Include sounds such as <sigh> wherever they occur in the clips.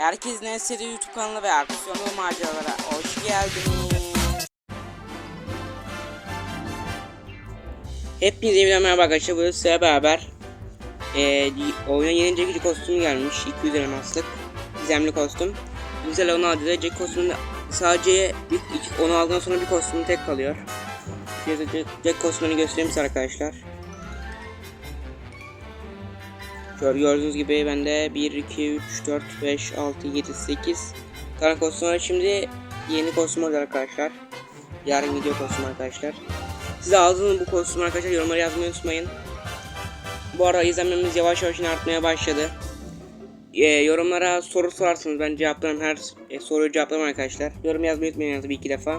Herkesin en sevdiği YouTube kanalı ve aksiyonlu maceralara hoş geldiniz. Hepinize yeniden merhaba arkadaşlar. Bugün size beraber e, oyuna yeni Jack kostümü gelmiş. 200 elmaslık. Gizemli kostüm. Güzel onu aldı. Jack kostümünde sadece bir, onu aldıktan sonra bir kostüm tek kalıyor. Jack kostümünü göstereyim size arkadaşlar. Şöyle gördüğünüz gibi bende 1, 2, 3, 4, 5, 6, 7, 8 tane kostüm var. Şimdi yeni kostüm olacak arkadaşlar. Yarın video kostüm arkadaşlar. Size aldığınız bu kostüm arkadaşlar yorumlara yazmayı unutmayın. Bu arada izlenmemiz yavaş yavaş artmaya başladı. Ee, yorumlara soru sorarsanız ben cevaplarım her e, soruyu cevaplarım arkadaşlar. Yorum yazmayı unutmayın yalnız bir iki defa.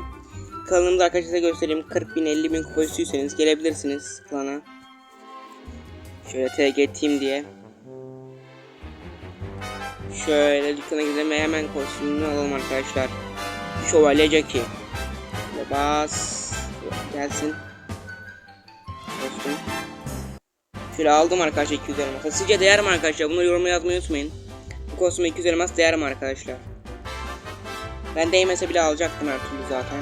Kanalımda arkadaşlar size göstereyim. 40 bin 50 bin kupa istiyorsanız gelebilirsiniz klana. Şöyle TG Team diye. Şöyle dükkana gidelim ve hemen kostümünü alalım arkadaşlar. Şövalye Jackie. Şöyle bas. Gelsin. Kostüm. Şöyle aldım arkadaşlar 200 elmas. Sizce değer mi arkadaşlar? Bunu yoruma yazmayı unutmayın. Bu kostüme 200 elmas değer mi arkadaşlar? Ben değmese bile alacaktım her türlü zaten.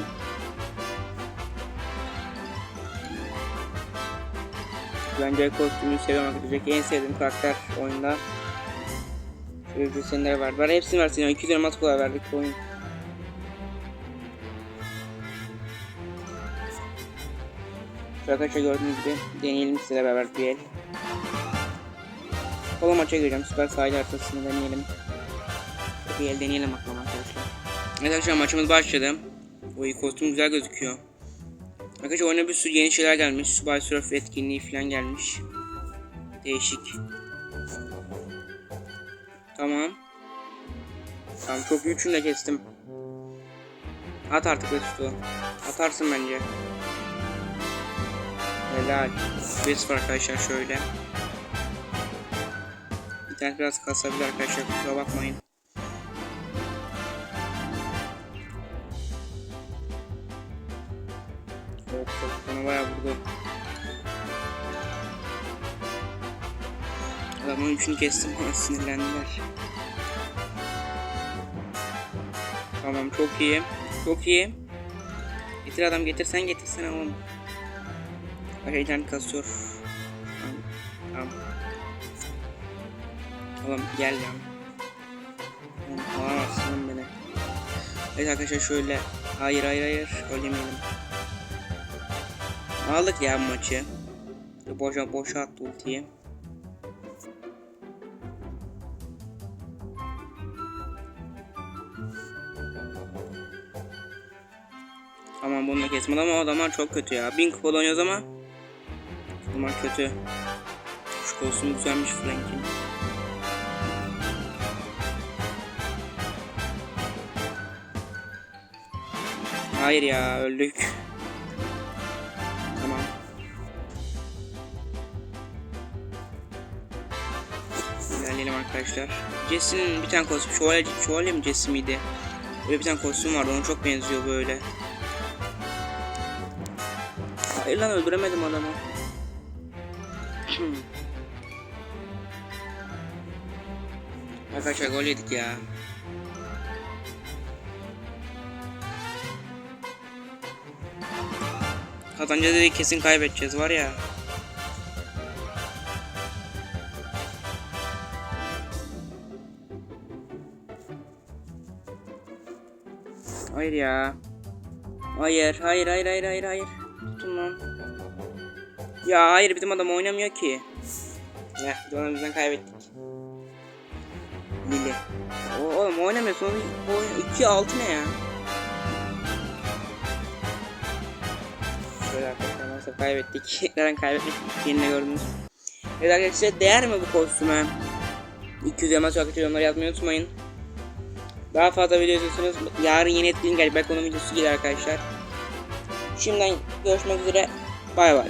Bence kostümü seviyorum arkadaşlar. En sevdiğim karakter oyunda. Şöyle ücretsenler var. Var hepsini versin ya. 200 elmas kadar verdik bu oyun. Arkadaşlar gördüğünüz gibi deneyelim size beraber bir el. Kola maça gireceğim. Süper sahil haritasını deneyelim. Bir el deneyelim bakalım arkadaşlar. Evet arkadaşlar maçımız başladı. Oy kostüm güzel gözüküyor. Arkadaşlar oyuna bir sürü yeni şeyler gelmiş. Subay Surf etkinliği falan gelmiş. Değişik. Tamam. Tamam çok üçünü de kestim. At artık Vestu'yu. Atarsın bence. Helal. Bes var arkadaşlar şöyle. İnternet biraz kasabilir arkadaşlar kusura bakmayın. Hop hop bana bayağı vurdu. Adamın üçünü kestim ama sinirlendiler. Tamam çok iyi. Çok iyi. Getir adam getir sen getirsen oğlum. Bak internet kasıyor. Tamam. Tamam. Oğlum gel lan. Oğlum alamazsın beni. Evet arkadaşlar şöyle. Hayır hayır hayır. Ölemeyelim. Aldık ya maçı. Boşa boşa attı ultiyi. Tamam bunu da kesmedi ama adamlar çok kötü ya. Bin kupa oynuyoruz ama Adamlar kötü. Şu kostüm güzelmiş Frank'in. Hayır ya öldük. Tamam. İlerleyelim arkadaşlar. Jesse'nin bir tane kostüm. Şövalye, şövalye mi Jesse miydi? Böyle bir tane kostüm vardı. Ona çok benziyor böyle. Hayır lan öldüremedim adamı. Arkadaşlar gol yedik ya. Kazanacağız dedik kesin kaybedeceğiz var ya. Hayır ya. Hayır, hayır, hayır, hayır, hayır, hayır. Tutun. Ya hayır bizim adam oynamıyor ki. Ya biz bizden kaybettik. Lili. O, oğlum oynamıyor sonra bu oyun 2 6 ne ya? Şöyle arkadaşlar maalesef kaybettik. <laughs> Neden kaybettik? Yine gördünüz. Evet arkadaşlar değer mi bu kostüme? 200 elmas arkadaşlar yorumları yazmayı unutmayın. Daha fazla video izliyorsanız yarın yeni etkinlik gelecek. Belki onun videosu gelir arkadaşlar. Şimdiden görüşmek üzere. Bay bay.